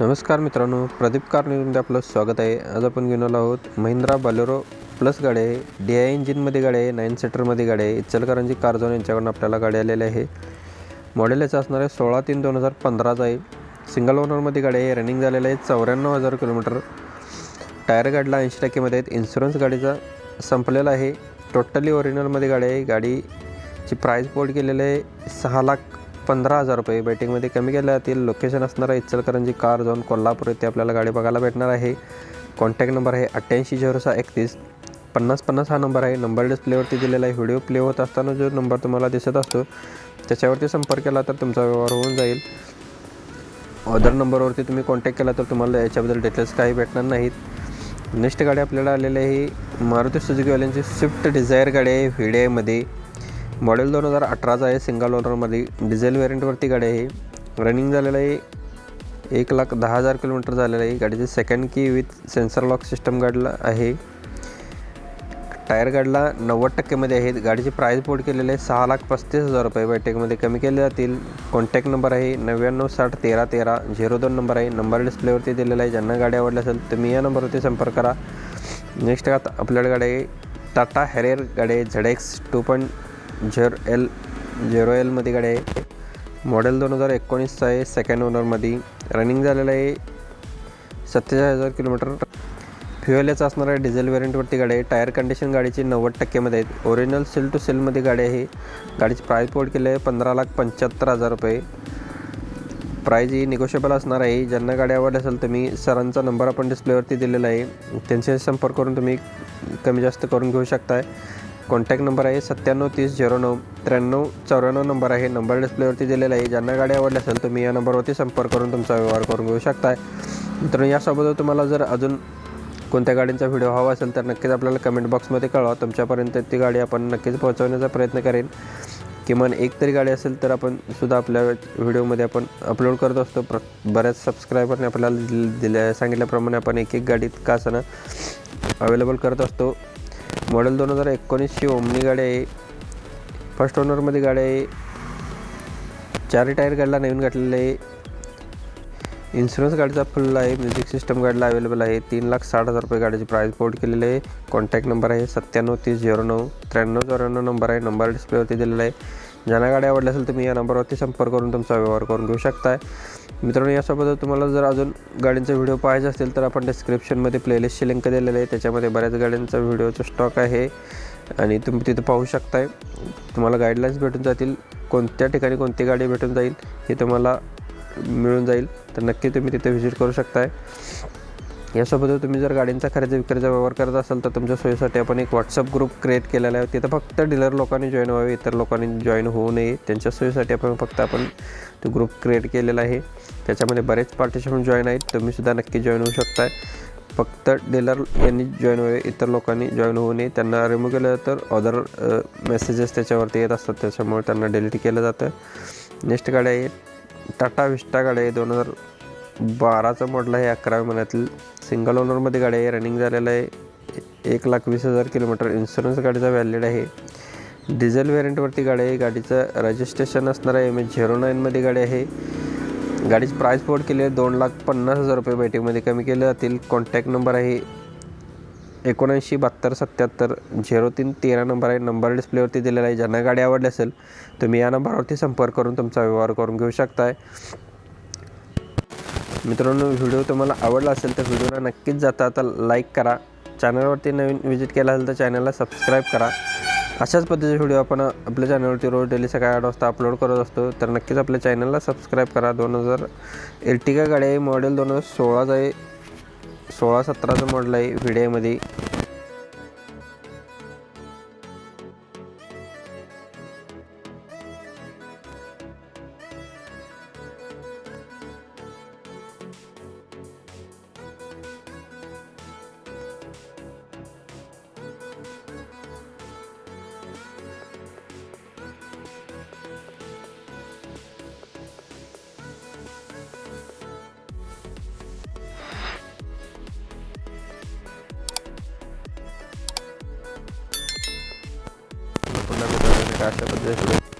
नमस्कार मित्रांनो प्रदीप कार आपलं स्वागत आहे. आज आपण घेऊन आलो आहोत महिंद्रा बलेरो प्लस गाडी आहे. डी आय इंजिनमध्ये गाडी आहे नाईन सीटरमध्ये गाडी आहे. इचलकरंजी कारझोन यांच्याकडून आपल्याला गाडी आलेली आहे. मॉडेल याचं असणार आहे सोळा तीन दोन हजार पंधराचा आहे. सिंगल ओनरमध्ये गाडी आहे रनिंग झालेलं आहे चौऱ्याण्णव हजार किलोमीटर. टायर गाडीला ऐंशी टक्केमध्ये आहेत. इन्शुरन्स गाडीचा संपलेला आहे. टोटली ओरिजिनलमध्ये गाडी आहे. गाडीची प्राईस बोर्ड केलेलं आहे सहा लाख पंधरा हजार रुपये. बेटिंगमध्ये कमी केल्या जातील लोकेशन असणार आहे इचलकरंजी कार झोन कोल्हापूर येथे आपल्याला गाडी बघायला भेटणार आहे. कॉन्टॅक्ट नंबर आहे अठ्ठ्याऐंशी झिरो सहा एकतीस. पन्नास पन्नास हा नंबर आहे. नंबर डिस्प्लेवरती दिलेला आहे व्हिडिओ प्ले होत असताना जो नंबर तुम्हाला दिसत असतो त्याच्यावरती संपर्क केला तर तुमचा व्यवहार होऊन जाईल. अदर नंबरवरती तुम्ही कॉन्टॅक्ट केला तर तुम्हाला याच्याबद्दल डिटेल्स काही भेटणार नाहीत. नेक्स्ट गाडी आपल्याला आलेली आहे ही मारुती सुझुकीवाल्यांची स्विफ्ट डिझायर गाडी आहे. व्हिडिओमध्ये मॉडेल दोन हजार अठराचा आहे. सिंगल ओनरमध्ये डिझेल व्हेरियंटवरती गाडी आहे. रनिंग झालेलं आहे. एक लाख दहा हजार किलोमीटर झालेलं आहे. गाडीचे सेकंड की विथ सेन्सर लॉक सिस्टम गाडीला आहे. टायर गाडीला नव्वद टक्केमध्ये आहेत. गाडीची प्राईस बोर्ड केलेले आहे. सहा लाख पस्तीस हजार रुपये. बॅटेकमध्ये कमी केले जातील. कॉन्टॅक्ट नंबर आहे. नव्याण्णव साठ तेरा तेरा झिरो दोन नंबर आहे. नंबर डिस्प्लेवरती दिलेला आहे. ज्यांना गाडी आवडली असेल तुम्ही या नंबरवरती संपर्क करा. नेक्स्ट आता आपल्याकडे गाडी आहे टाटा हॅरियर गाडी आहे. Z X two point zero L zero एलमध्ये गाडी आहे. मॉडेल दोन हजार एकोणीसचा आहे सेकंड ओनरमध्ये रनिंग झालेलं आहे सत्तेचाळीस हजार किलोमीटर. फ्युएल याचं असणार आहे डिझेल व्हेरियंटवरती गाडी आहे. टायर कंडिशन गाडीची नव्वद टक्केमध्ये आहेत. ओरिजिनल सेल टू सेलमध्ये गाडी आहे. गाडीची प्राईस पोर्ट केली आहे पंधरा लाख पंच्याहत्तर हजार रुपये. प्राईज ही निगोशिएबल असणार आहे. ज्यांना गाडी आवडली असेल तुम्ही सरांचा नंबर आपण डिस्प्लेवरती दिलेला आहे. त्यांच्याशी संपर्क करून तुम्ही कमी जास्त करून घेऊ शकताय. कॉन्टॅक्ट नंबर आहे सत्त्याण्णव तीस झिरो नऊ त्र्याण्णव चौऱ्याण्णव नंबर आहे. नंबर डिस्प्लेवरती दिलेला आहे. ज्यांना गाडी आवडली असेल तुम्ही या नंबरवरती संपर्क करून तुमचा व्यवहार करून घेऊ शकताय. मित्रांनो यासोबत तुम्हाला जर अजून कोणत्या गाडींचा व्हिडिओ हवा असेल तर नक्कीच आपल्याला कमेंट बॉक्समध्ये कळवा. तुमच्यापर्यंत ती गाडी आपण नक्कीच पोहोचवण्याचा प्रयत्न करेन. किमान एक तरी गाडी असेल तर आपण सुद्धा आपल्या व्हिडिओमध्ये आपण अपलोड करत असतो. प्र बऱ्याच सबस्क्रायबरने आपल्याला दिल्या सांगितल्याप्रमाणे आपण एक एक गाडीत का असणं अवेलेबल करत असतो. मॉडेल दोन हजार एकोणीसची ओमनी गाडी आहे. फर्स्ट ओनरमध्ये गाडी आहे. चारही टायर गाडीला नवीन घातलेलं आहे. इन्शुरन्स गाडीचा फुल आहे. म्युझिक सिस्टम गाडीला अवेलेबल आहे. तीन लाख साठ हजार रुपये गाडीची प्राईस बोर्ड केलेली आहे. कॉन्टॅक्ट नंबर आहे सत्त्याण्णव तीस झिरो नऊ त्र्याण्णव चौऱ्याण्णव नंबर आहे. नंबर डिस्प्लेवरती दिलेला आहे. ज्यांना गाडी आवडली असेल तुम्ही या नंबरवरती संपर्क करून तुमचा व्यवहार करून घेऊ शकताय. मित्रांनो यासोबत तुम्हाला जर अजून गाड्यांचा व्हिडिओ पाहायचा असेल तर आपण डिस्क्रिप्शनमध्ये प्लेलिस्टची लिंक दिलेली आहे. त्याच्यामध्ये बऱ्याच गाड्यांचा व्हिडिओचा स्टॉक आहे. आणि तुम्ही तिथं पाहू शकताय. तुम्हाला गाईडलाईन्स भेटून जातील. कोणत्या ठिकाणी कोणती गाडी भेटून जाईल हे तुम्हाला मिळून जाईल. तर नक्की तुम्ही तिथे व्हिजिट करू शकताय. यासोबत तुम्ही जर गाडींचा खरेदी विक्रीचा व्यवहार करत असाल तर तुमच्या सोयीसाठी आपण एक व्हॉट्सअप ग्रुप क्रिएट केलेला आहे. तिथं फक्त डीलर लोकांनी जॉईन व्हावे इतर लोकांनी जॉईन होऊ नये. त्यांच्या सोयीसाठी आपण फक्त आपण तो ग्रुप क्रिएट केलेला आहे. त्याच्यामध्ये बरेच पार्टिसिपंट जॉईन आहेत. तुम्हीसुद्धा नक्की जॉईन होऊ शकताय. फक्त डीलर यांनी जॉईन व्हावे इतर लोकांनी जॉईन होऊ नये. त्यांना रिमूव्ह केलं तर अदर मेसेजेस त्याच्यावरती येत असतात. त्याच्यामुळे त्यांना डिलीट केलं जातं. नेक्स्ट गाडी आहे टाटा विस्टा गाडी आहे दोन हजार बाराचं मॉडल आहे अकराव्या महिन्यातील. सिंगल ओनरमध्ये गाडी आहे रनिंग झालेलं आहे. एक लाख वीस हजार किलोमीटर इन्शुरन्स गाडीचा व्हॅलिड आहे. डिझेल व्हेरियंटवरती गाडी आहे. गाडीचं रजिस्ट्रेशन असणार आहे. एम एच झिरो नाईनमध्ये गाडी आहे. गाडीची प्राईस पोर्ट केली आहे. दोन लाख पन्नास हजार रुपये बैठकीमध्ये कमी केले जातील. कॉन्टॅक्ट नंबर आहे. एकोणऐंशी बहात्तर सत्याहत्तर झिरो तीन तेरा नंबर आहे. नंबर डिस्प्लेवरती दिलेला आहे. ज्यांना गाडी आवडली असेल तुम्ही या नंबरवरती संपर्क करून तुमचा व्यवहार करून घेऊ शकताय. मित्रांनो व्हिडिओ तुम्हाला आवडला असेल तर व्हिडिओला नक्कीच जाता आता लाईक करा. चॅनलवरती नवीन व्हिजिट केला असेल तर चॅनलला सबस्क्राईब करा. अशाच पद्धतीचे व्हिडिओ आपण आपल्या चॅनलवरती रोज डेली सकाळी आठ वाजता अपलोड करत असतो. तर नक्कीच आपल्या चॅनलला सबस्क्राईब करा. दोन हजार एर्टिगा गाडी आहे. मॉडेल दोन हजार सोळाचं आहे. सोळा सतराचं मॉडेल आहे. व्हिडिओमध्ये पुन्हा मित्रांनो अशा पद्धतीचे व्हिडिओ